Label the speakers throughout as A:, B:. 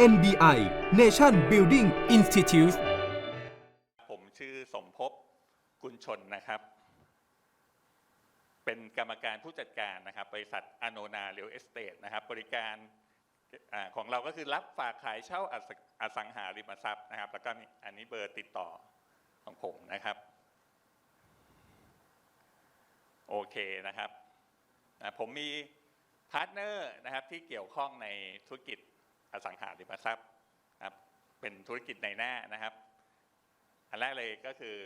A: NBI Nation Building Institute
B: ผมชื่อสมภพกุลชนนะครับ เป็นกรรมการผู้จัดการนะครับ บริษัทอโนนาเรียลเอสเตทนะครับ บริการอของเราก็คือรับฝากขายเช่าอสังหาริมทรัพย์นะครับ แล้วก็อันนี้เบอร์ติดต่อของผมนะครับ โอเคนะครับผมมีพาร์ทเนอร์นะครับที่เกี่ยวข้องในธุรกิจ อสังหาริมทรัพย์นะครับเป็นธุรกิจในหน้านะครับ อันแรกเลยก็คือ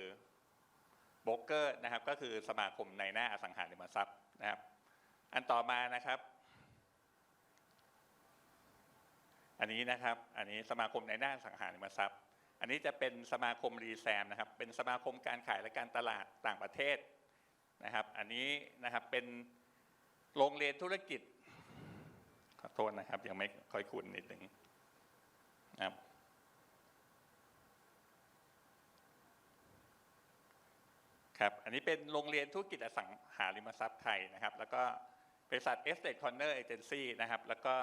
B: โบรกเกอร์นะครับ ก็คือสมาคมในหน้าอสังหาริมทรัพย์นะครับ อันต่อมานะครับ อันนี้นะครับ อันนี้สมาคมในหน้าอสังหาริมทรัพย์ อันนี้จะเป็นสมาคมรีแซมนะครับ เป็นสมาคมการขายและการตลาดต่างประเทศนะครับ อันนี้นะครับเป็นโรงเรียนธุรกิจ ขอโทษนะครับ ยังไม่ค่อยคุ้นนิดหนึ่งนะครับครับ อันนี้เป็นโรงเรียนธุรกิจอสังหาริมทรัพย์ไทยนะครับ แล้วก็บริษัท Estate Corner Agency นะครับ แล้วก็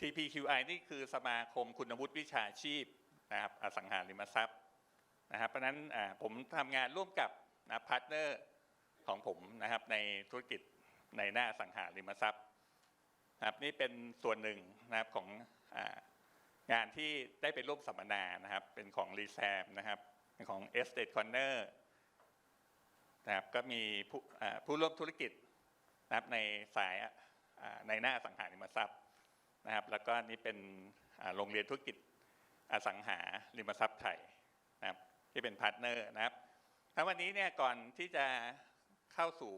B: TPQI นี่คือสมาคมคุณวุฒิวิชาชีพนะครับอสังหาริมทรัพย์นะครับ เพราะนั้นผมทำงานร่วมกับนะพาร์ทเนอร์ของผมนะครับในธุรกิจในหน้าอสังหาริมทรัพย์ ครับนี่เป็นส่วนหนึ่งนะครับของงานที่ได้ไปร่วมสัมมนานะครับ เป็นของรีแซมนะครับเป็นของ Estate Corner นะครับก็มีผู้ผู้ร่วมธุรกิจนะครับในสายในหน้าอสังหาริมทรัพย์นะครับ แล้วก็นี่เป็นโรงเรียนธุรกิจอสังหาริมทรัพย์ไทยนะครับที่เป็นพาร์ทเนอร์นะครับทั้งวันนี้เนี่ยก่อนที่จะเข้าสู่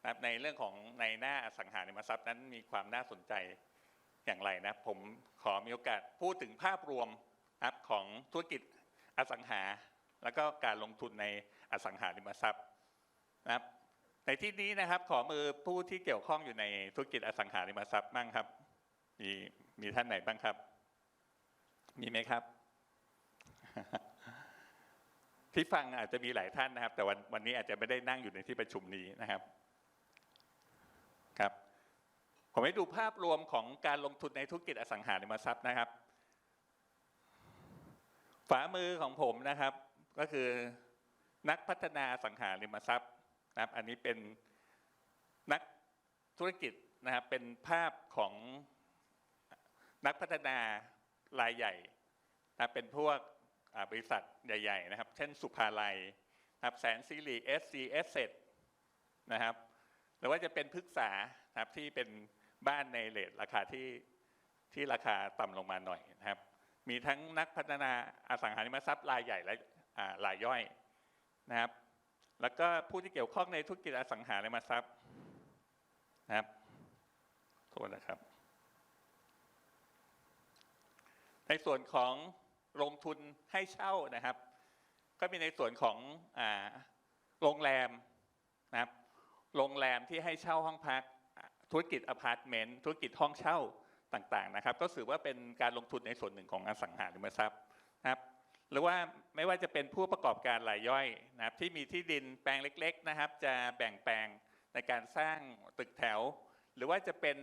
B: นะครับในเรื่องของในหน้าอสังหาริมทรัพย์นั้นมีความน่าสนใจอย่างไรนะผมขอมีโอกาสพูดถึงภาพรวมนะครับของธุรกิจอสังหา แล้วก็การลงทุนในอสังหาริมทรัพย์นะครับในที่นี้นะครับขอมือผู้ที่เกี่ยวข้องอยู่ในธุรกิจอสังหาริมทรัพย์บ้างครับ มีมีท่านไหนบ้างครับ มีไหมครับ ที่ฟังอาจจะมีหลายท่านนะครับ แต่วันวันนี้อาจจะไม่ได้นั่งอยู่ในที่ประชุมนี้นะครับ ครับผมให้ดูภาพรวมของการลงทุนในธุรกิจอสังหาริมทรัพย์นะครับฝามือของผมนะครับก็คือนักพัฒนาสังหาริมทรัพย์นะครับอันนี้เป็นนักธุรกิจนะครับเป็นภาพของนักพัฒนารายใหญ่นะเป็นพวกบริษัทใหญ่ ๆ นะครับ เช่นสุภาลัยนะครับแสนสิริ SC Asset นะครับ หรือว่าจะเป็นพฤกษาครับที่เป็นบ้านในเลทราคาที่ที่ราคาต่ำลงมาหน่อยนะครับ มีทั้งนักพัฒนาอสังหาริมทรัพย์รายใหญ่และรายย่อยนะครับ แล้วก็ผู้ที่เกี่ยวข้องในธุรกิจอสังหาริมทรัพย์นะครับโทษนะครับ ในส่วนของลงทุนให้เช่านะครับ ก็มีในส่วนของอโรงแรมนะครับ โรงแรมที่ให้เช่าห้องพัก ธุรกิจอพาร์ตเมนต์ธุรกิจห้องเช่าต่างๆนะครับ ก็ถือว่าเป็นการลงทุนในส่วนหนึ่งของอสังหาริมทรัพย์นะครับหรือว่าไม่ว่าจะเป็นผู้ประกอบการรายย่อยนะครับที่มีที่ดินแปลงเล็กๆนะครับ จะแบ่งแปลงในการสร้างตึกแถว หรือว่าจะเป็น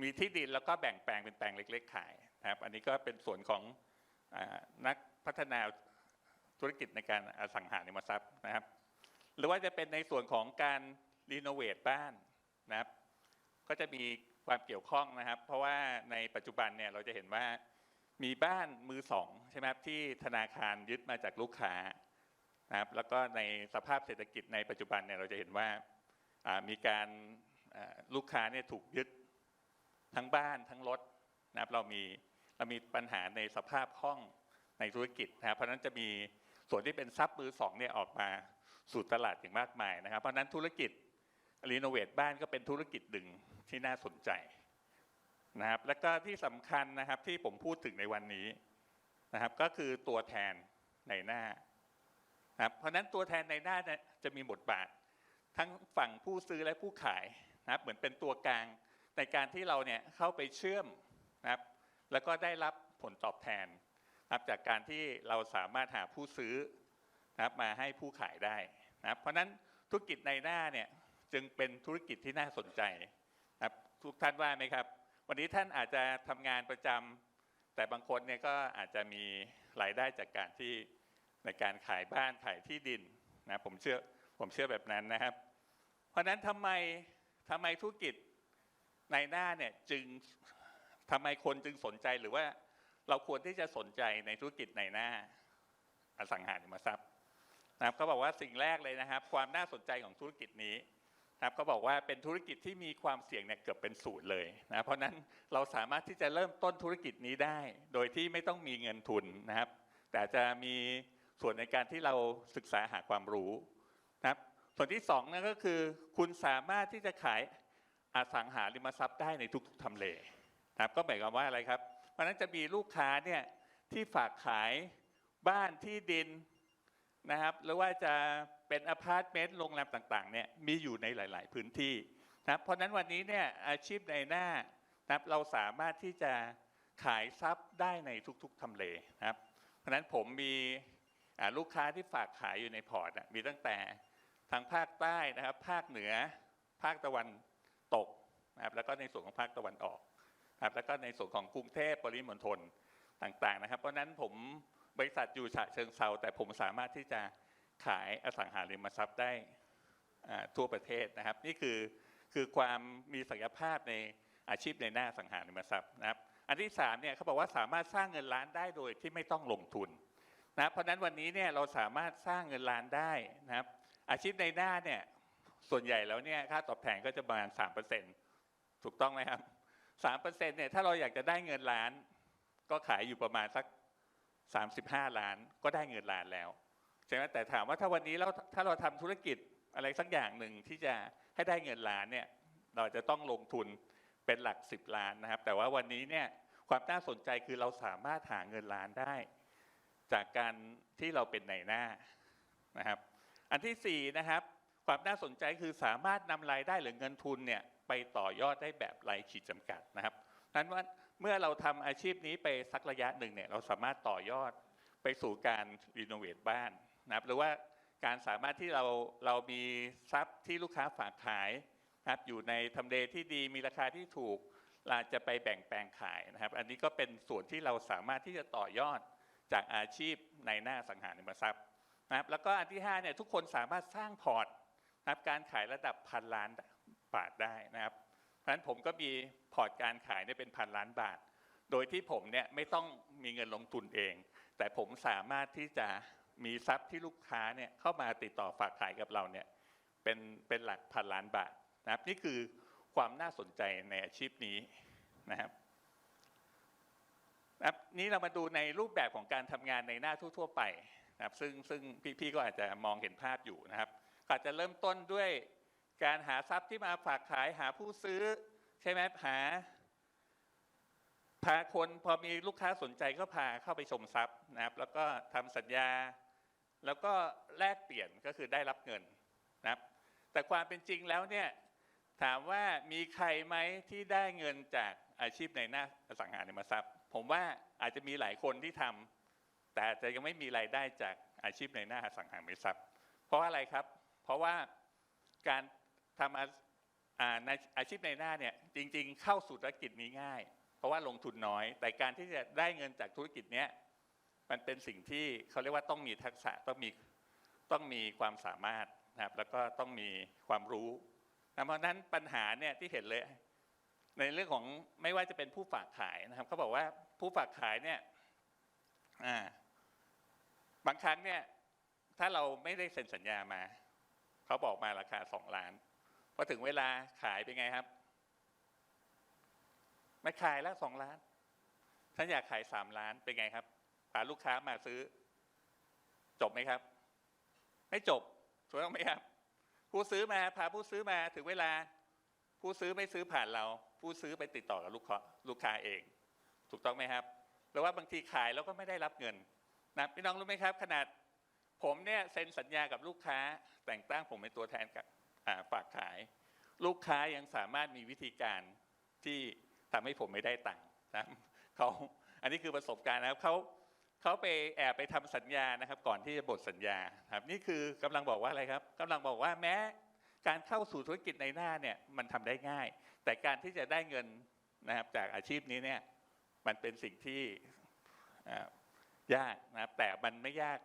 B: มีที่ดินแล้วก็แบ่งแปลงเป็นแปลงเล็ก ๆ ขายนะครับ อันนี้ก็เป็นส่วนของอนักพัฒนาธุรกิจในการอสังหาริมทรัพย์นะครับ หรือว่าจะเป็นในส่วนของการรีโนเวทบ้านนะครับ ก็จะมีความเกี่ยวข้องนะครับ เพราะว่าในปัจจุบันเนี่ยเราจะเห็นว่ามีบ้านมือสองใช่ไหมครับที่ธนาคารยึดมาจากลูกค้านะครับ แล้วก็ในสภาพเศรษฐกิจในปัจจุบันเนี่ยเราจะเห็นว่ามีการลูกค้าเนี่ยถูกยึดทั้งบ้านทั้งรถนะครับ เรามีเรามีปัญหาในสภาพคล่องในธุรกิจนะครับ เพราะฉะนั้นจะมีส่วนที่เป็นทรัพย์มือสองเนี่ยออกมา สู่ตลาดอย่างมากมายนะครับ เพราะนั้นธุรกิจรีโนเวทบ้านก็เป็นธุรกิจหนึ่งที่น่าสนใจนะครับ แล้วก็ที่สำคัญนะครับที่ผมพูดถึงในวันนี้นะครับ ก็คือตัวแทนในหน้านะครับเพราะนั้นตัวแทนในหน้าจะมีบทบาท ทั้งฝั่งผู้ซื้อและผู้ขายนะครับ เหมือนเป็นตัวกลางในการที่เราเนี่ยเข้าไปเชื่อมนะครับ แล้วก็ได้รับผลตอบแทนนะครับจากการที่เราสามารถหาผู้ซื้อ นะครับมาให้ผู้ขายได้นะครับเพราะนั้นธุรกิจในหน้าเนี่ยจึงเป็นธุรกิจที่น่าสนใจนะครับทุกท่านว่าไหมครับ วันนี้ท่านอาจจะทำงานประจแต่บางคนเนี่ยก็อาจจะมีรายได้จากการที่ในการขายบ้านขายที่ดินนะผมเชื่อผมเชื่อแบบนั้นนะครับ เพราะฉะนั้นทำไมทำไมธุรกิจในหน้าเนี่ยจึงทำไมคนจึงสนใจหรือว่าเราควรที่จะสนใจในธุรกิจในหน้าอสังหาริมทรัพย์ นะครับก็บอกว่าสิ่งแรกเลยนะครับ ความน่าสนใจของธุรกิจนี้นะครับก็บอกว่าเป็นธุรกิจที่มีความเสี่ยงเนี่ยเกือบเป็นศูนย์เลยนะเพราะนั้นเราสามารถที่จะเริ่มต้นธุรกิจนี้ได้ โดยที่ไม่ต้องมีเงินทุนนะครับ แต่จะมีส่วนในการที่เราศึกษาหาความรู้นะครับ ส่วนที่สองนั่นก็คือ คุณสามารถที่จะขายอสังหาริมทรัพย์ได้ในทุกๆทำเลนะครับก็หมายความว่าอะไรครับเพราะนั้นจะมีลูกค้าเนี่ยที่ฝากขายบ้านที่ดิน นะครับหรือว่าจะเป็นอพาร์ตเมนต์โรงแรมต่างๆเนี่ยมีอยู่ในหลาย ๆ พื้นที่นะครับเพราะนั้นวันนี้เนี่ยอาชีพในหน้านะครับเราสามารถที่จะขายทรัพย์ได้ในทุกๆทำเลนะครับ เพราะนั้นผมมีลูกค้าที่ฝากขายอยู่ในพอร์ตอะมีตั้งแต่ทางภาคใต้นะครับ ภาคเหนือ ภาคตะวันตกนะครับแล้วก็ในส่วนของภาคตะวันออกนะครับแล้วก็ในส่วนของกรุงเทพปริมณฑลต่างๆนะครับ เพราะนั้นผม บริษัทอยู่ฉะเชิงเซาแต่ผมสามารถที่จะขายอสังหาริมทรัพย์ได้ทั่วประเทศนะครับ นี่คือคือความมีศักยภาพในอาชีพในหน้าอสังหาริมทรัพย์นะครับ อันที่สามเนี่ยเขาบอกว่าสามารถสร้างเงินล้านได้โดยที่ไม่ต้องลงทุนนะเพราะนั้นวันนี้เนี่ยเราสามารถสร้างเงินล้านได้นะครับ อาชีพในหน้าเนี่ยส่วนใหญ่แล้วเนี่ยค่าตอบแทนก็จะประมาณสามเปอร์เซ็นถูกต้องไหมครับสามเปอร์เซ็นเนี่ยถ้าเราอยากจะได้เงินล้าน ก็ขายอยู่ประมาณสัก สามสิบห้าล้านก็ได้เงินล้านแล้วใช่ไหมแต่ถามว่าถ้าวันนี้เราถ้าเราทำธุรกิจอะไรสักอย่างหนึ่งที่จะให้ได้เงินล้านเนี่ยเราจะต้องลงทุนเป็นหลักสิบล้านนะครับ แต่ว่าวันนี้เนี่ยความน่าสนใจคือเราสามารถหาเงินล้านได้ จากการที่เราเป็นในหน้านะครับ อันที่สี่นะครับความน่าสนใจคือสามารถนำรายได้หรือเงินทุนเนี่ยไปต่อยอดได้แบบไร้ขีดจำกัดนะครับนั้นว่า เมื่อเราทำอาชีพนี้ไปสักระยะหนึ่งเนี่ยเราสามารถต่อยอดไปสู่การรีโนเวทบ้านนะครับหรือว่าการสามารถที่เราเรามีทรัพย์ที่ลูกค้าฝากขายนะครับอยู่ในทำเลที่ดีมีราคาที่ถูกเราจะไปแบ่งแปลงขายนะครับ อันนี้ก็เป็นส่วนที่เราสามารถที่จะต่อยอดจากอาชีพในหน้าสังหาริมทรัพย์นะครับแล้วก็อันที่5เนี่ยทุกคนสามารถสร้างพอร์ตนะครับการขายระดับพันล้านบาทได้นะครับ เพราะฉะนั้นผมก็มีพอร์ตการขายเนี่ยเป็นพันล้านบาท โดยที่ผมเนี่ยไม่ต้องมีเงินลงทุนเอง แต่ผมสามารถที่จะมีทรัพย์ที่ลูกค้าเนี่ยเข้ามาติดต่อฝากขายกับเราเนี่ยเป็นเป็นหลักพันล้านบาทนะครับนี่คือความน่าสนใจในอาชีพนี้นะครับนะครับนี้เรามาดูในรูปแบบของการทำงานในหน้าทั่ว ๆ ไปนะครับซึ่งซึ่งพี่ๆก็อาจจะมองเห็นภาพอยู่นะครับก็อาจจะเริ่มต้นด้วย การหาทรัพย์ที่มาฝากขายหาผู้ซื้อ ใช่ไหมหาพาคนพอมีลูกค้าสนใจก็พาเข้าไปชมทรัพย์นะครับ แล้วก็ทำสัญญา แล้วก็แลกเปลี่ยนก็คือได้รับเงินนะครับ แต่ความเป็นจริงแล้วเนี่ยถามว่ามีใครไหมที่ได้เงินจากอาชีพในหน้าอสังหาริมทรัพย์ ผมว่าอาจจะมีหลายคนที่ทำแต่อาจจะยังไม่มีรายได้จากอาชีพในหน้าอสังหาริมทรัพย์ เพราะอะไรครับ เพราะว่าการ ทำอาอาในอาชีพในหน้าเนี่ยจริง ๆ เข้าสู่ธุรกิจนี้ง่าย เพราะว่าลงทุนน้อย แต่การที่จะได้เงินจากธุรกิจเนี้ยมันเป็นสิ่งที่เขาเรียกว่าต้องมีทักษะต้องมีต้องมีความสามารถนะครับแล้วก็ต้องมีความรู้นะเพราะนั้นปัญหาเนี่ยที่เห็นเลย ในเรื่องของไม่ว่าจะเป็นผู้ฝากขายนะครับเขาบอกว่าผู้ฝากขายเนี่ยบางครั้งเนี่ยถ้าเราไม่ได้เซ็นสัญญามา เขาบอกมาราคาสองล้าน พอถึงเวลาขายเป็นไงครับไม่ขายแล้วสองล้าน ฉันอยากขายสามล้านเป็นไงครับพาลูกค้ามาซื้อ จบไหมครับ ไม่จบถูกต้องไหมครับ ผู้ซื้อมาพาผู้ซื้อมาถึงเวลา ผู้ซื้อไม่ซื้อผ่านเรา ผู้ซื้อไปติดต่อกับลูกค้าลูกค้าเอง ถูกต้องไหมครับหรือว่าบางทีขายแล้วก็ไม่ได้รับเงินนะพี่น้องรู้ไหมครับ ขนาดผมเนี่ยเซ็นสัญญากับลูกค้า แต่งตั้งผมเป็นตัวแทนกับ ฝากขาย ลูกค้ายังสามารถมีวิธีการที่ทำให้ผมไม่ได้ตังค์นะเขาอันนี้คือประสบการณ์นะครับเขาเขาไปแอบไปทำสัญญานะครับ ก่อนที่จะบทสัญญาครับนี่คือกำลังบอกว่าอะไรครับกำลังบอกว่าแม้การเข้าสู่ธุรกิจในหน้าเนี่ยมันทำได้ง่าย แต่การที่จะได้เงินนะครับจากอาชีพนี้เนี่ยมันเป็นสิ่งที่ยากนะครับแต่มันไม่ยาก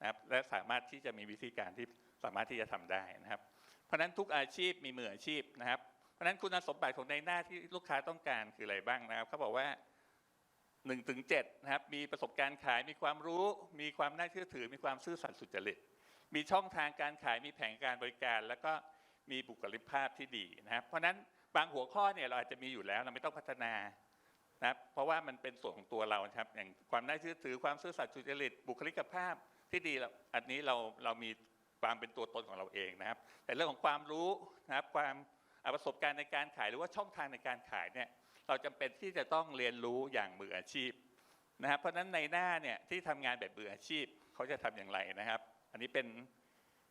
B: นะครับและสามารถที่จะมีวิธีการที่สามารถที่จะทำได้นะครับ เพราะนั้นทุกอาชีพมีมืออาชีพนะครับ เพราะนั้นคุณสมบัติของในหน้าที่ลูกค้าต้องการคืออะไรบ้างนะครับเขาบอกว่า1นถึงเนะครับ มีประสบการณ์ขายมีความรู้ มีความน่าเชื่อถือ มีความซื่อสัตย์สุจริต มีช่องทางการขายมีแผนการบริการ แล้วก็มีบุคลิกภาพที่ดีนะครับ เพราะนั้นบางหัวข้อเนี่ยเราอาจจะมีอยู่แล้วเราไม่ต้องพัฒนานะครับเพราะว่ามันเป็นส่วนของตัวเราครับอย่างความน่าเชื่อถือความซื่อสัตย์สุจริตบุคลิกภาพที่ดีอันนี้เราเรามี ความเป็นตัวตนของเราเองนะครับ แต่เรื่องของความรู้นะครับความประสบการณ์ในการขายหรือว่าช่องทางในการขายเนี่ยเราจำเป็นที่จะต้องเรียนรู้อย่างมืออาชีพนะครับเพราะฉะนั้นในหน้าเนี่ยที่ทำงานแบบมืออาชีพเขาจะทำอย่างไรนะครับ อันนี้เป็น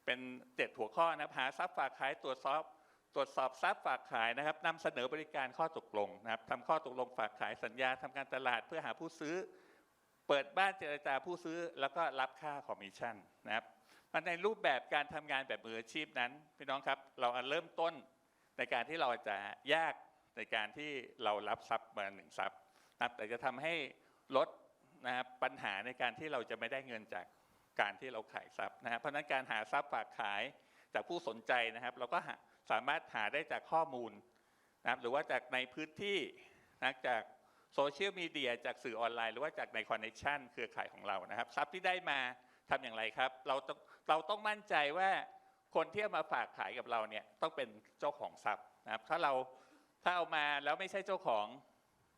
B: เป็นเจ็ดหัวข้อนะครับหาทรัพย์ฝากขายตรวจสอบตรวจสอบทรัพย์ฝากขายนะครับนำเสนอบริการข้อตกลงนะครับทำข้อตกลงฝากขายสัญญาทำการตลาดเพื่อหาผู้ซื้อ เปิดบ้านเจรจาผู้ซื้อ แล้วก็รับค่าคอมมิชชั่นนะครับ มันในรูปแบบการทำงานแบบมืออาชีพนั้นพี่น้องครับ เราเริ่มต้นในการที่เราจะยากในการที่เรารับทรัพย์มาหนึ่งทรัพย์นะครับแต่จะทำให้ลดนะครับปัญหาในการที่เราจะไม่ได้เงินจากการที่เราขายทรัพย์นะครับเพราะนั้นการหาทรัพย์ฝากขายจากผู้สนใจนะครับ เราก็สามารถหาได้จากข้อมูลนะครับหรือว่าจากในพื้นที่นะจากโซเชียลมีเดียจากสื่อออนไลน์ หรือว่าจากในคอนเน t ชันเครือข่ายของเรานะครับทรัพย์ที่ได้มาทำอย่างไรครับ เราต้อง เราต้องมั่นใจว่าคนที่เอามาฝากขายกับเราเนี่ยต้องเป็นเจ้าของทรัพย์นะครับ ถ้าเราถ้าเอามาแล้วไม่ใช่เจ้าของ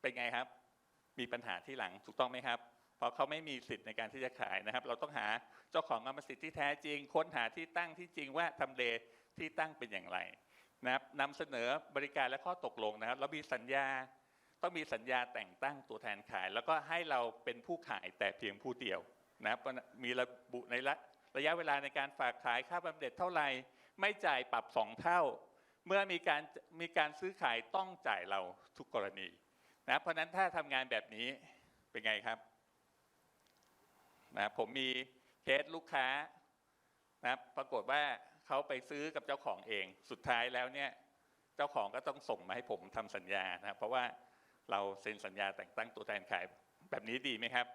B: เป็นไงครับ มีปัญหาที่หลังถูกต้องไหมครับ เพราะเขาไม่มีสิทธิ์ในการที่จะขายนะครับ เราต้องหาเจ้าของกรรมสิทธิ์ที่แท้จริง ค้นหาที่ตั้งที่จริงว่าทำเลที่ตั้งเป็นอย่างไรนะครับนำเสนอบริการและข้อตกลงนะครับแล้วมีสัญญาต้องมีสัญญาแต่งตั้งตัวแทนขาย แล้วก็ให้เราเป็นผู้ขายแต่เพียงผู้เดียวนะครับมีระบุใน ระยะเวลาในการฝากขายค่าบำเหน็จเท่าไหร่ไม่จ่ายปรับสองเท่า เมื่อมีการมีการซื้อขายต้องจ่ายเราทุกกรณีนะเพราะฉะนั้นถ้าทำงานแบบนี้เป็นไงครับนะผมมีเคสลูกค้านะปรากฏว่าเขาไปซื้อกับเจ้าของเอง สุดท้ายแล้วเนี่ยเจ้าของก็ต้องส่งมาให้ผมทำสัญญานะเพราะว่าเราเซ็นสัญญาแต่งตั้งตัวแทนขายแบบนี้ดีไหมครับ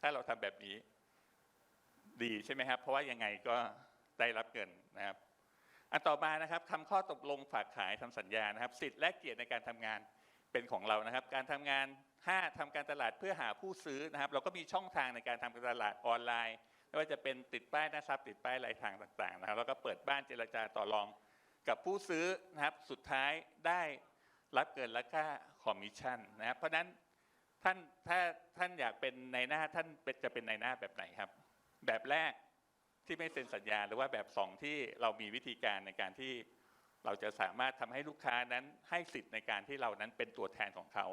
B: ถ้าเราทำแบบนี้ ดีใช่ไหมครับ เพราะว่ายังไงก็ได้รับเงินนะครับ อันต่อมานะครับทำข้อตกลงฝากขายทำสัญญานะครับ สิทธิ์และเกียรติในการทำงานเป็นของเรานะครับ การทำงาน 5ทำการตลาดเพื่อหาผู้ซื้อนะครับ เราก็มีช่องทางในการทำการตลาดออนไลน์ไม่ว่าจะเป็นติดป้ายหน้าทรัพย์ติดป้ายรายทางต่างๆนะครับแล้วก็เปิดบ้านเจรจาต่อรองกับผู้ซื้อนะครับสุดท้ายได้รับเกินและค่าคอมมิชชั่นนะครับเพราะฉะนั้นท่านถ้าท่านอยากเป็นในหน้าท่านเป็นจะเป็นในหน้าแบบไหนครับ แบบแรกที่ไม่เซ็นสัญญาหรือว่าแบบสองที่เรามีวิธีการในการที่เราจะสามารถทำให้ลูกค้านั้นให้สิทธิ์ในการที่เรานั้นเป็นตัวแทนของเขา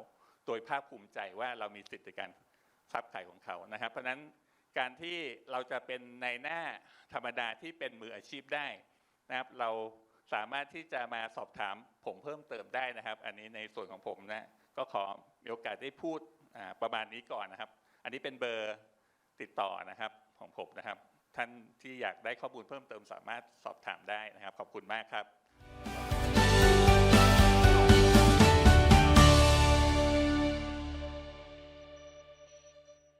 B: โดยภาคภูมิใจว่าเรามีสิทธิ์ในการทรัพย์ขายของเขานะครับ เพราะฉะนั้นการที่เราจะเป็นในหน้าธรรมดาที่เป็นมืออาชีพได้นะครับ เราสามารถที่จะมาสอบถามผมเพิ่มเติมได้นะครับ อันนี้ในส่วนของผมนะก็ขอมีโอกาสได้พูดประมาณนี้ก่อนนะครับ อันนี้เป็นเบอร์ติดต่อนะครับ ของผมนะครับ ท่านที่อยากได้ข้อมูลเพิ่มเติมสามารถสอบถามได้นะครับ ขอบคุณมากครับ